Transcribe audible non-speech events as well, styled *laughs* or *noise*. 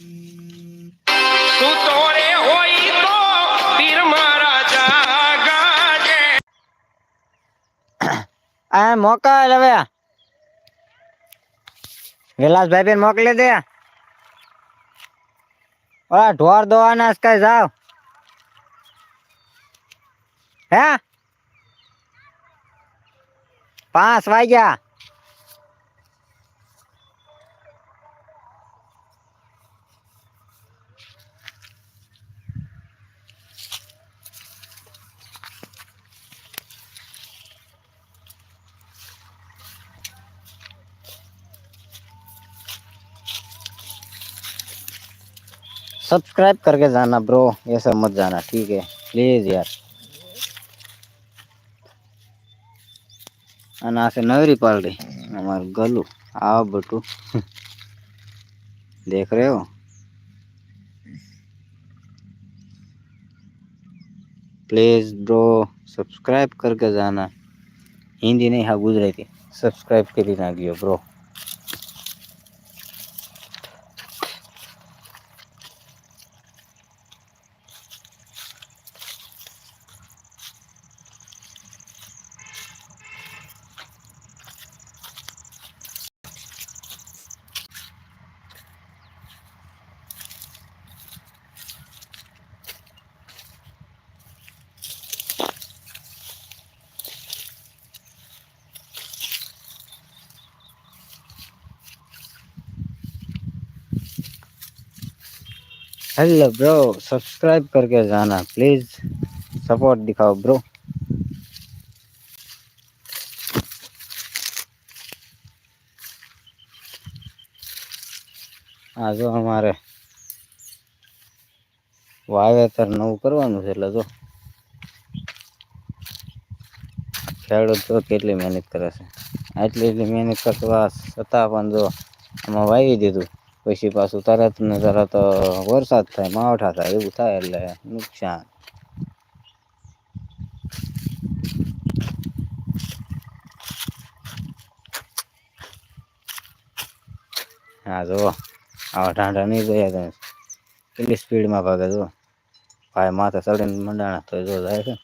આ મોકલ હવે વિલાસભાઈ બેન મોકલી દે. ઓલા ઢોર દોવાના કઈ જાવ. હે? પાંચ વાગ્યા. सब्सक्राइब करके जाना ब्रो, ये सब मत जाना, ठीक है? प्लीज़ यार। से नवरी पाल रही, हमारे गलू। आओ बटू। *laughs* देख रहे हो? प्लीज़ ब्रो, सब्सक्राइब करके जाना। हिंदी नहीं हाँ गुजराती। सब्सक्राइब करी ना गियो ब्रो। हेलो ब्रो सब्सक्राइब करके जाना प्लीज सपोर्ट दिखाओ ब्रो આ જો અમારે વાવેતર નવું કરવાનું છે એટલે જો ખેડૂત જો કેટલી મહેનત કરે છે આટલી એટલી મહેનત કરવા છતાં પણ જો આમાં વાવી દીધું પછી પાછું તરત ને તરત વરસાદ થાય, માવઠા થાય, એવું થાય એટલે નુકસાન. હા જો આવા ઠાંઠા નહીં ગયા તમે કેટલી સ્પીડમાં ભાગે જો ભાઈ માથે ચડીને મંડાણા તો જો જાય છે.